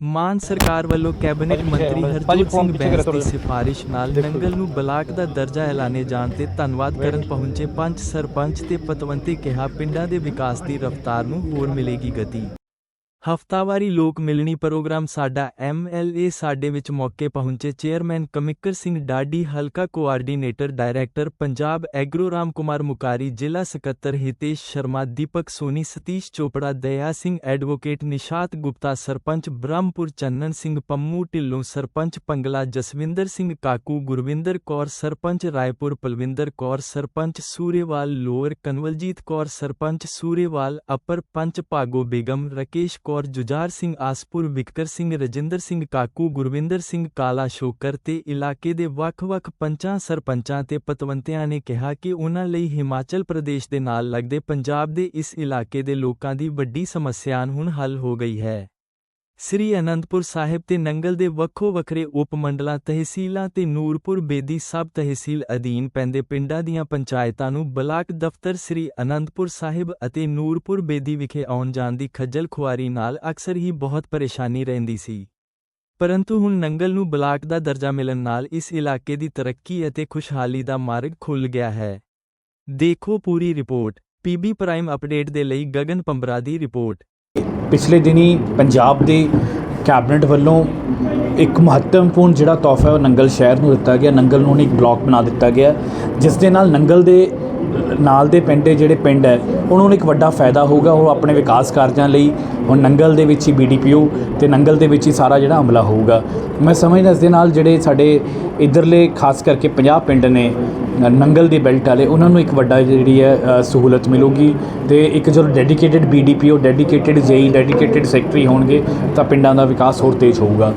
ਮਾਨ ਸਰਕਾਰ ਵੱਲੋਂ ਕੈਬਨਿਟ ਮੰਤਰੀ ਹਰਜੋਤ ਸਿੰਘ ਬੈਂਸ ਦੀ ਸਿਫਾਰਿਸ਼ ਨਾਲ ਨੰਗਲ ਨੂੰ ਬਲਾਕ ਦਾ ਦਰਜਾ ਐਲਾਨੇ ਜਾਣ ਤੇ ਧੰਨਵਾਦ ਕਰਨ ਪਹੁੰਚੇ ਪੰਜ ਸਰਪੰਚ ਤੇ ਪਤਵੰਤੇ ਕਿਹਾ ਪਿੰਡਾਂ ਦੇ ਵਿਕਾਸ ਦੀ ਰਫ਼ਤਾਰ ਨੂੰ ਹੋਰ ਮਿਲੇਗੀ ਗਤੀ। ਹਫਤਾਵਾਰੀ ਲੋਕ ਮਿਲਣੀ ਪ੍ਰੋਗਰਾਮ ਸਾਡਾ ਐਮਐਲਏ ਸਾਡੇ ਵਿੱਚ ਮੌਕੇ ਪਹੁੰਚੇ ਚੇਅਰਮੈਨ ਕਮਿਕਰ ਸਿੰਘ ਡਾਡੀ ਹਲਕਾ coordinator director Punjab agro Ram Kumar Mukari, ਜ਼ਿਲ੍ਹਾ ਸਕੱਤਰ Hitesh Sharma, Deepak Soni, Satish Chopra, Daya Singh advocate, Nishat Gupta, sarpanch Brahampur Channan Singh, Pammu Dhillon, sarpanch Pangla Jaswinder Singh, Kaku Gurvinder Kaur, sarpanch Raipur Palwinder Kaur, sarpanch Surewal lower Kanwaljit Kaur, sarpanch Surewal, upper panch Bhago Begum, Rakesh Kaur, Jujhar Singh Aspur, Victor Singh, Rajinder Singh Kaku, Gurvinder Singh Kala Shokar ਤੇ ਇਲਾਕੇ ਦੇ ਵੱਖ-ਵੱਖ ਪੰਚਾਂ ਸਰਪੰਚਾਂ ਤੇ ਪਤਵੰਤਿਆਂ ਨੇ ਕਿਹਾ ਕਿ ਉਹਨਾਂ ਲਈ ਹਿਮਾਚਲ ਪ੍ਰਦੇਸ਼ ਦੇ ਨਾਲ ਲੱਗਦੇ ਪੰਜਾਬ ਦੇ ਇਸ ਇਲਾਕੇ ਦੇ ਲੋਕਾਂ ਦੀ ਵੱਡੀ ਸਮੱਸਿਆ ਹੁਣ ਹੱਲ ਹੋ ਗਈ ਹੈ। ਸ੍ਰੀ ਅਨੰਦਪੁਰ ਸਾਹਿਬ ਤੇ ਨੰਗਲ ਦੇ ਵੱਖੋ ਵੱਖਰੇ ਉਪ ਮੰਡਲਾਂ ਤਹਿਸੀਲਾਂ ਤੇ ਨੂਰਪੁਰ ਬੇਦੀ ਸਬ ਤਹਿਸੀਲ ਅਧੀਨ ਪੈਂਦੇ ਪਿੰਡਾਂ ਦੀਆਂ ਪੰਚਾਇਤਾਂ ਨੂੰ ਬਲਾਕ ਦਫ਼ਤਰ ਸ੍ਰੀ ਅਨੰਦਪੁਰ ਸਾਹਿਬ ਅਤੇ ਨੂਰਪੁਰ ਬੇਦੀ ਵਿਖੇ ਆਉਣ ਜਾਣ ਦੀ ਖੱਜਲ ਖੁਆਰੀ ਨਾਲ ਅਕਸਰ ਹੀ ਬਹੁਤ ਪਰੇਸ਼ਾਨੀ ਰਹਿੰਦੀ ਸੀ। ਪਰੰਤੂ ਹੁਣ ਨੰਗਲ ਨੂੰ ਬਲਾਕ ਦਾ ਦਰਜਾ ਮਿਲਣ ਨਾਲ ਇਸ ਇਲਾਕੇ ਦੀ ਤਰੱਕੀ ਅਤੇ ਖੁਸ਼ਹਾਲੀ ਦਾ ਮਾਰਗ ਖੁੱਲ ਗਿਆ ਹੈ। ਦੇਖੋ ਪੂਰੀ ਰਿਪੋਰਟ ਪੀਬੀ ਪ੍ਰਾਈਮ ਅਪਡੇਟ ਦੇ ਲਈ ਗਗਨ ਪੰਬਰਾ ਦੀ ਰਿਪੋਰਟ। ਪਿਛਲੇ ਦਿਨੀ ਪੰਜਾਬ ਦੇ ਕੈਬਨਿਟ ਵੱਲੋਂ ਇੱਕ ਮਹੱਤਵਪੂਰਨ ਜਿਹੜਾ ਤੋਹਫਾ ਹੈ ਉਹ ਨੰਗਲ ਸ਼ਹਿਰ ਨੂੰ ਦਿੱਤਾ ਗਿਆ। ਨੰਗਲ ਨੂੰ ਹੁਣ ਇੱਕ ਬਲਾਕ ਬਣਾ ਦਿੱਤਾ ਗਿਆ। ਜਿਸ ਦੇ ਨਾਲ ਨੰਗਲ ਦੇ ਨਾਲ ਦੇ ਪਿੰਡ ਦੇ ਜਿਹੜੇ ਪਿੰਡ ਹੈ, ਉਹਨਾਂ ਨੂੰ ਇੱਕ ਵੱਡਾ ਫਾਇਦਾ ਹੋਊਗਾ। ਉਹ ਆਪਣੇ ਵਿਕਾਸ ਕਾਰਜਾਂ ਲਈ, ਹੁਣ ਨੰਗਲ ਦੇ ਵਿੱਚ ਹੀ ਬੀਡੀਪੀਓ ਤੇ ਨੰਗਲ ਦੇ ਵਿੱਚ ਹੀ ਸਾਰਾ ਜਿਹੜਾ ਅਮਲਾ ਹੋਊਗਾ। ਮੈਂ ਸਮਝਦਾ ਇਸ ਦੇ ਨਾਲ ਜਿਹੜੇ ਸਾਡੇ ਇਧਰਲੇ, ਖਾਸ ਕਰਕੇ 50 ਪਿੰਡ ਨੇ ਨੰਗਲ ਦੇ ਬੈਲਟ ਵਾਲੇ, ਉਹਨਾਂ ਨੂੰ ਇੱਕ ਵੱਡਾ ਜਿਹੜੀ ਹੈ ਸਹੂਲਤ ਮਿਲੂਗੀ ਤੇ ਇੱਕ ਜਦੋਂ dedicated BDPO dedicated JE dedicated secretary ਹੋਣਗੇ, ਤਾਂ ਪਿੰਡਾਂ ਦਾ ਵਿਕਾਸ ਹੋਰ ਤੇਜ਼ ਹੋਊਗਾ।